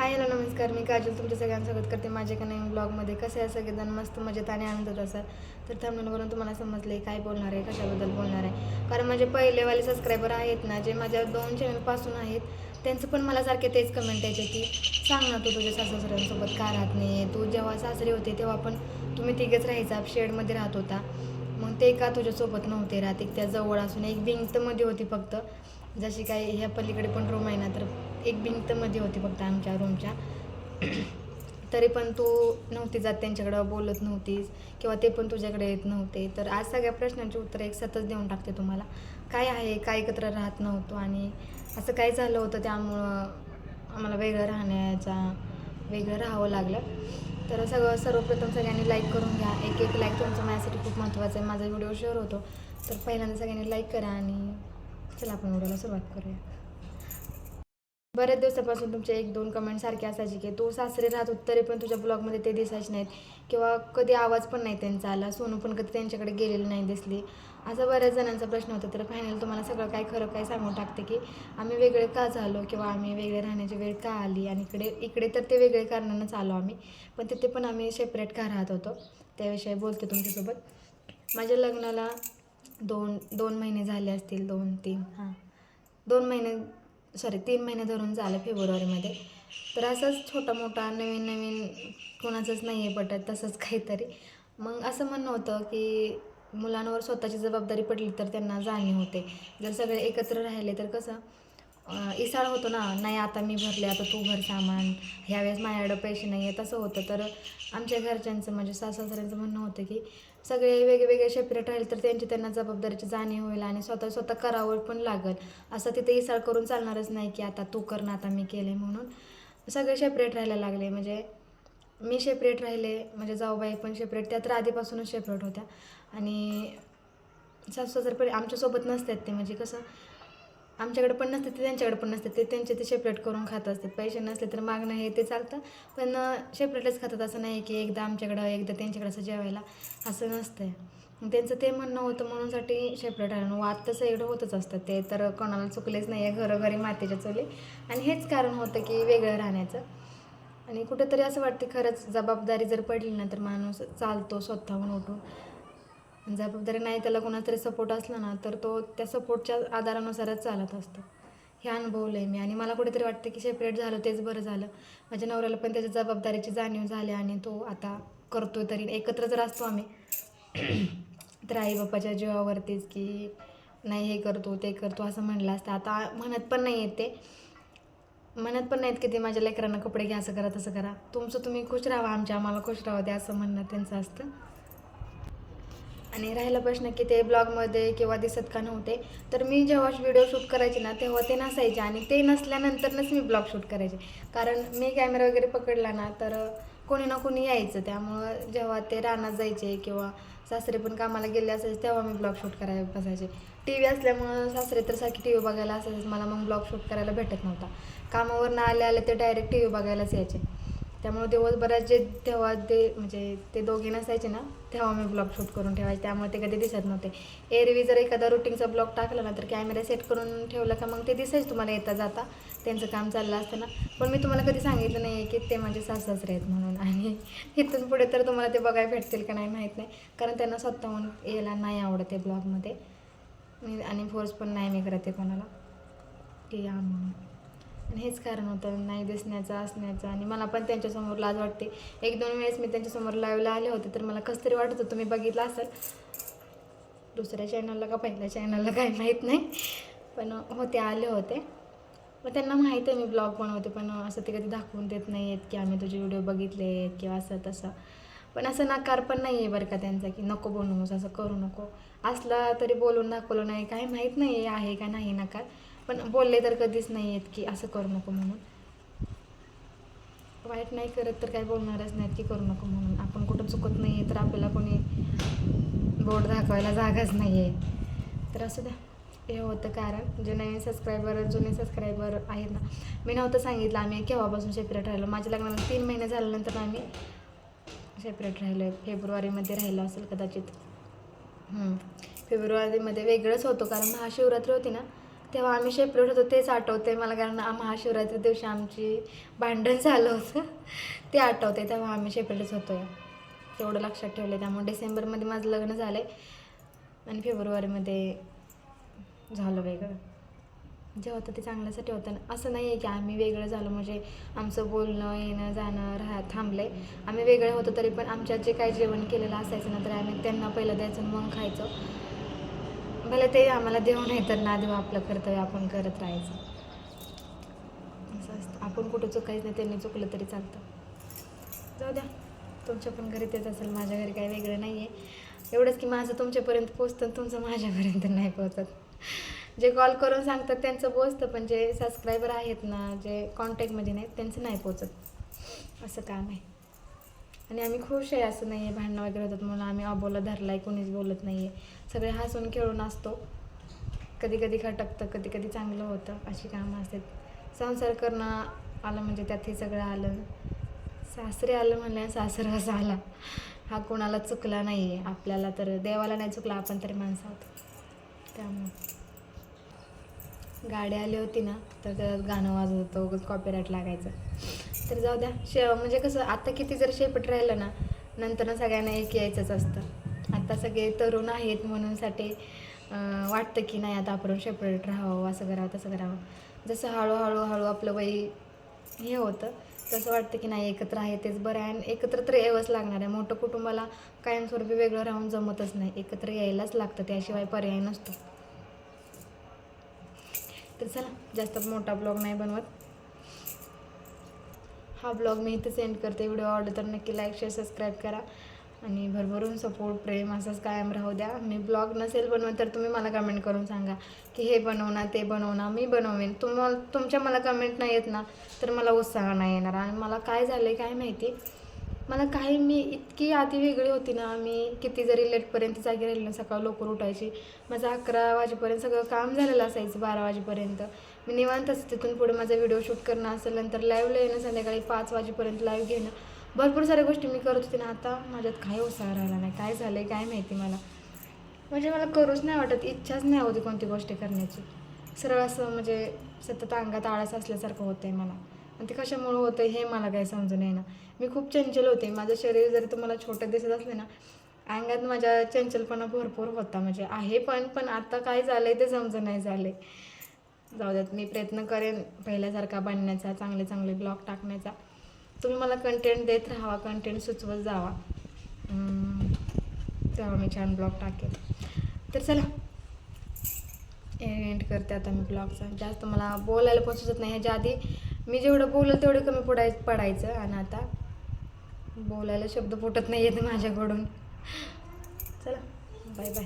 Hi hello नमस्कार. मी काजल तुमच्या सगळ्यांसोबत स्वागत करते माझ्या का नवीन ब्लॉगमध्ये. कसं आहे? सगळेजण मस्त मजेत आणि आनंदात असाल? तर थांबण्यावरून तुम्हाला समजले काय बोलणार आहे कशाबद्दल बोलणार आहे. कारण माझे पहिलेवाले सबस्क्रायबर आहेत ना जे माझ्या दोन चॅनलपासून आहेत त्यांचं पण मला सारखे तेच कमेंट यायचे की सांग ना तू तुझ्या सासऱ्यांसोबत का राहत नाही? तू जेव्हा सासरे होते तेव्हा पण तुम्ही तिघेच राहायचा शेडमध्ये राहत होता. मग ते का तुझ्यासोबत नव्हते राहत? एक त्या जवळ असून एक भिंतमध्ये होती फक्त. जशी काही ह्या पलीकडे पण रूम आहे ना तर एक भिंतमध्ये होती फक्त आमच्या रूमच्या तरी पण तू नव्हती जात त्यांच्याकडं बोलत नव्हतीस किंवा ते पण तुझ्याकडे येत नव्हते. तर आज सगळ्या प्रश्नांची उत्तरं एक सतत देऊन टाकते तुम्हाला. काय आहे काय एकत्र राहत नव्हतो आणि असं काय झालं होतं त्यामुळं आम्हाला वेगळं राहण्याचा वेगळं राहावं लागलं. तर सगळं सर्वप्रथम सगळ्यांनी लाईक करून घ्या. एक एक लाईक तुमचं माझ्यासाठी खूप महत्त्वाचं आहे. माझा व्हिडिओ शेअर होतो. तर पहिल्यांदा सगळ्यांनी लाईक करा आणि चला आपण उडायला सुरुवात करूया. बऱ्याच दिवसापासून तुमचे एक दोन कमेंट सारखे असायचे की तू सासरे राहत होत तरी पण तुझ्या ब्लॉगमध्ये ते दिसायचे नाहीत. किंवा कधी आवाज पण नाही त्यांचा आला सोनू पण कधी त्यांच्याकडे गेलेली नाही दिसली. असा बऱ्याच जणांचा प्रश्न होता. तर फायनल तुम्हाला सगळं काय खरं काय सांगून टाकते की आम्ही वेगळे का झालो किंवा आम्ही वेगळे राहण्याची वेळ का आली? आणि इकडे इकडे तर ते वेगळे कारणानंच आलो आम्ही. पण तिथे पण आम्ही सेपरेट का राहत होतो? त्याविषयी बोलते तुमच्यासोबत. माझ्या लग्नाला दोन दोन महिने झाले असतील दोन तीन. हां. दोन महिने सॉरी तीन महिने धरून झालं फेब्रुवारीमध्ये. तर असंच छोटा मोठा नवीन नवीन कोणाचंच नाही आहे पटत तसंच काहीतरी. मग असं म्हणणं होतं की मुलांवर स्वतःची जबाबदारी पडली तर त्यांना जाणीव होते. जर सगळे एकत्र राहिले तर कसं इसाळ होतो ना नाही आता मी भरले आता तू भर सामान ह्यावेळेस माझ्याकडं पैसे नाही आहे तसं होतं. तर आमच्या घरच्यांचं म्हणजे सासऱ्यांचं म्हणणं होतं की सगळे वेगवेगळे सेपरेट राहिले तर त्यांची त्यांना जबाबदारीची जाणीव होईल आणि स्वतः स्वतः करावं पण लागेल. असं तिथे इसाळ करून चालणारच नाही की आता तू कर ना आता मी केले म्हणून. सगळे सेपरेट राहायला लागले. म्हणजे मी सेपरेट राहिले म्हणजे जाऊबाई पण सेपरेट त्या तर आधीपासूनच सेपरेट होत्या. आणि सासू जर पण आमच्यासोबत नसतात ते. म्हणजे कसं आमच्याकडे पण नसते ते त्यांच्याकडे पण नसते ते त्यांचे ते सेपरेट करून खात असतात पैसे नसले तर मागणं हे ते चालतं. पण सेपरेटच खातात. असं नाही की एकदा आमच्याकडं एकदा त्यांच्याकडं असं जेवायला असं नसतं त्यांचं ते म्हणणं होतं म्हणूनसाठी सेपरेट राहणं वाद तसं एवढं होतच असतं. ते तर कोणाला चुकलेच नाही आहे घरोघरी मातीच्या चुली. आणि हेच कारण होतं की वेगळं राहण्याचं. आणि कुठेतरी असं वाटते खरंच जबाबदारी जर पडली ना तर माणूस चालतो स्वतःहून उठून. जबाबदारी नाही त्याला कोणाचा तरी सपोर्ट असला ना तर तो त्या सपोर्टच्या आधारानुसारच चालत असतो. हे अनुभवलं आहे मी आणि मला कुठेतरी वाटतं की सेपरेट झालं तेच बरं झालं. माझ्या नवऱ्याला पण त्याच्या जबाबदारीची जाणीव झाली आणि तो आता करतोय तरी. एकत्र जर असतो आम्ही तर आई बाप्पाच्या जीवावरतीच की नाही हे करतो ते करतो असं म्हणलं असतं. आता म्हणत पण नाही येत ते. म्हणत पण नाहीत की ते माझ्या लेकरांना कपडे घ्या असं करा तसं करा. तुमचं तुम्ही खुश राहा आमच्या आम्हाला खुश राहा द्या असं म्हणणं त्यांचं असतं. आणि राहिला प्रश्न की ते ब्लॉगमध्ये किंवा दिसत का नव्हते तर मी जेव्हा व्हिडिओ शूट करायचे ना तेव्हा ते नसायचे आणि ते नसल्यानंतरच मी ब्लॉग शूट करायचे. कारण मी कॅमेरा वगैरे पकडला ना तर कोणी ना कोणी यायचं. त्यामुळं जेव्हा ते रानात जायचे किंवा सासरे पण कामाला गेले असायचे तेव्हा मी ब्लॉग शूट करायला बसायचे. टी व्ही असल्यामुळं सासरे तर सारखी टी व्ही बघायला असायचे मला मग ब्लॉग शूट करायला भेटत नव्हता. कामावर ना आले आले ते डायरेक्ट टी व्ही बघायलाच यायचे. त्यामुळे दिवसभरात जे तेव्हा ते म्हणजे ते दोघे नसायचे ना तेव्हा मी ब्लॉग शूट करून ठेवायचे. त्यामुळे ते कधी दिसत नव्हते. एरवी जर एखादा रुटीनचा ब्लॉग टाकला ना तर कॅमेरा सेट करून ठेवला का मग ते दिसायचं तुम्हाला येता जाता. त्यांचं काम चाललं असतं ना पण मी तुम्हाला कधी सांगितलं नाही आहे की ते माझे सासरे आहेत म्हणून. आणि इथून पुढे तर तुम्हाला ते बघायला भेटतील का नाही माहीत नाही. कारण त्यांना स्वतःहून यायला नाही आवडत आहे ब्लॉगमध्ये मी आणि फोर्स पण नाही मी करत आहे कोणाला. की या म्हणून. आणि हेच कारण होतं नाही दिसण्याचं असण्याचं. आणि मला पण त्यांच्यासमोर लाज वाटते. एक दोन वेळेस मी त्यांच्यासमोर लाईव्हला आले होते तर मला कसं तरी वाटत होतं तुम्ही बघितलं असेल. दुसऱ्या चॅनलला का पहिल्या चॅनलला काही माहीत नाही. पण होते आले होते. मग त्यांना माहीत आहे मी ब्लॉग बनवते पण असं ते कधी दाखवून देत नाही आहेत की आम्ही तुझे व्हिडिओ बघितले आहेत किंवा असं तसं. पण असं नकार पण नाही आहे बरं का त्यांचा की नको बनवूस असं करू नको. असला तरी बोलून दाखवलं नाही काही माहीत नाही आहे का नाही नकार. पण बोलले तर कधीच नाही आहेत की असं करू नको म्हणून. वाईट नाही करत तर काही बोलणारच नाहीत की करू नको म्हणून. आपण कुठं चुकत नाही आहे तर आपल्याला कोणी बोर्ड दाखवायला जागाच नाही आहे तर असं द्या. हे होतं कारण जे नवीन सबस्क्रायबर जुने सबस्क्रायबर आहेत ना मी नव्हतं सांगितलं आम्ही केव्हापासून सेपरेट राहिलो. माझ्या लग्नाला तीन महिने झाल्यानंतर आम्ही सेपरेट राहिलो. आहे फेब्रुवारीमध्ये राहिलो असेल कदाचित. फेब्रुवारीमध्ये वेगळंच होतं कारण महाशिवरात्री होती ना. तेव्हा आम्ही शेपरेट होतो तेच आठवते मला कारण महाशिवरात्री दिवशी आमची भांडण झालं होतं. ते आठवते तेव्हा आम्ही शेपरेटच होतो. तेवढं लक्षात ठेवलं त्यामुळे डिसेंबरमध्ये माझं लग्न झालं आहे आणि फेब्रुवारीमध्ये झालं वेगळं. जे होतं ते चांगल्यासाठी होतं. ना असं नाही आहे की आम्ही वेगळं झालो म्हणजे आमचं बोलणं येणं जाणं राहा थांबले आम्ही वेगळे होतो तरी पण आमच्यात जे काही जेवण केलेलं असायचं ना तर आम्ही त्यांना पहिलं द्यायचं मग खायचो. भले ते आम्हाला देऊ नाही तर ना देऊ आपलं कर्तव्य आपण करत राहायचं. असं असतं. आपण कुठं चुकायचं नाही त्यांनी चुकलं तरी चालतं. जाऊ द्या. तुमच्या पण घरी तेच असेल माझ्या घरी काही वेगळं नाही आहे एवढंच की माझं तुमच्यापर्यंत पोचतं आणि तुमचं माझ्यापर्यंत नाही पोचत जे कॉल करून सांगतात त्यांचं पोचतं पण जे सबस्क्रायबर आहेत ना जे कॉन्टॅक्टमध्ये नाहीत त्यांचं नाही पोचत असं काम आहे. आणि आम्ही खुश आहे असं नाही आहे भांडणं वगैरे होतात म्हणून आम्ही अबोला धरला आहे कोणीच बोलत नाही आहे सगळे हसून खेळून असतो. कधी कधी खटकतं कधी कधी चांगलं होतं अशी कामं असतात. संसार करणं आलं म्हणजे त्यात हे सगळं आलं. सासरे आलं म्हणलं सासर असा आला. हा कोणाला चुकला नाही आहे आपल्याला तर देवाला नाही चुकला आपण तरी माणसं आहोत. त्यामुळं. गाडी आली होती ना तर त्यात गाणं वाजत होतं उगाच कॉपीराईट लागायचं. तर जाऊ द्या. शे म्हणजे कसं आता किती जर शेपट राहिलं ना नंतर ना सगळ्यांना एक यायचंच असतं. आता सगळे तरुण आहेत म्हणून साठी वाटतं की नाही आता आपण शेपरेट राहावं असं करावं तसं करावं. जसं हळूहळू हळू आपलं वय हे होतं तसं वाटतं की नाही एकत्र आहे तेच बरं आहे. आणि एकत्र तर यावंच लागणार आहे. मोठं कुटुंबाला कायमस्वरूपी वेगळं राहून जमतच नाही. एकत्र यायलाच लागतं त्याशिवाय पर्याय नसतो. तर चला जास्त मोठा ब्लॉग नाही बनवत. हा ब्लॉग मी इथं सेंड करते. व्हिडिओ आवडला तर नक्की लाईक शेअर सबस्क्राईब करा. आणि भरभरून सपोर्ट प्रेम असंच कायम राहू द्या. मी ब्लॉग नसेल बनवत तर तुम्ही मला कमेंट करून सांगा की हे बनव ते बनव मी बनवेन. तुम्हाला तुमच्या मला कमेंट नाही येत ना तर मला उत्साह नाही येणार. आणि मला काय झालं आहे काय माहिती? मला काही मी इतकी आधी वेगळी होती ना मी किती जरी लेटपर्यंत जागी राहिली ना सकाळ लवकर उठायची माझं अकरा वाजेपर्यंत सगळं काम झालेलं असायचं बारा वाजेपर्यंत. मी निवांतच तिथून पुढे माझा व्हिडिओ शूट करणं असेल नंतर लाईव्हला येणं संध्याकाळी पाच वाजेपर्यंत लाईव्ह घेणं. भरपूर साऱ्या गोष्टी मी करत होते ना आता माझ्यात काही उत्साह राहिला नाही काय झालं आहे काय माहिती मला. म्हणजे मला करूच नाही वाटत इच्छाच नाही होती कोणती गोष्टी करण्याची. सरळ असं म्हणजे सतत अंगात आळस असल्यासारखं होतं आहे मला. आणि ते कशामुळं होतं हे मला काय समजून येईना. मी खूप चंचल होते. माझं शरीर जरी तुम्हाला छोटं दिसत असले ना अंगात माझ्या चंचलपणा भरपूर होता. म्हणजे आहे पण पण आता काय झालं आहे ते समजून नाही झालं आहे जाऊ द्यात मी प्रयत्न करेन पहिल्यासारखा बनण्याचा चांगले चांगले ब्लॉग टाकण्याचा. तुम्ही मला कंटेंट देत राहावा कंटेंट सुचवत जावा. तेव्हा मी छान ब्लॉग टाकेल तर चला एंड करते आता मी ब्लॉगचा जास्त मला बोलायला पण सुचत नाही. ह्याच्या आधी मी जेवढं बोललं तेवढं कमी पडाय पडायचं. आणि आता बोलायला शब्द फुटत नाही येत माझ्याकडून. चला बाय बाय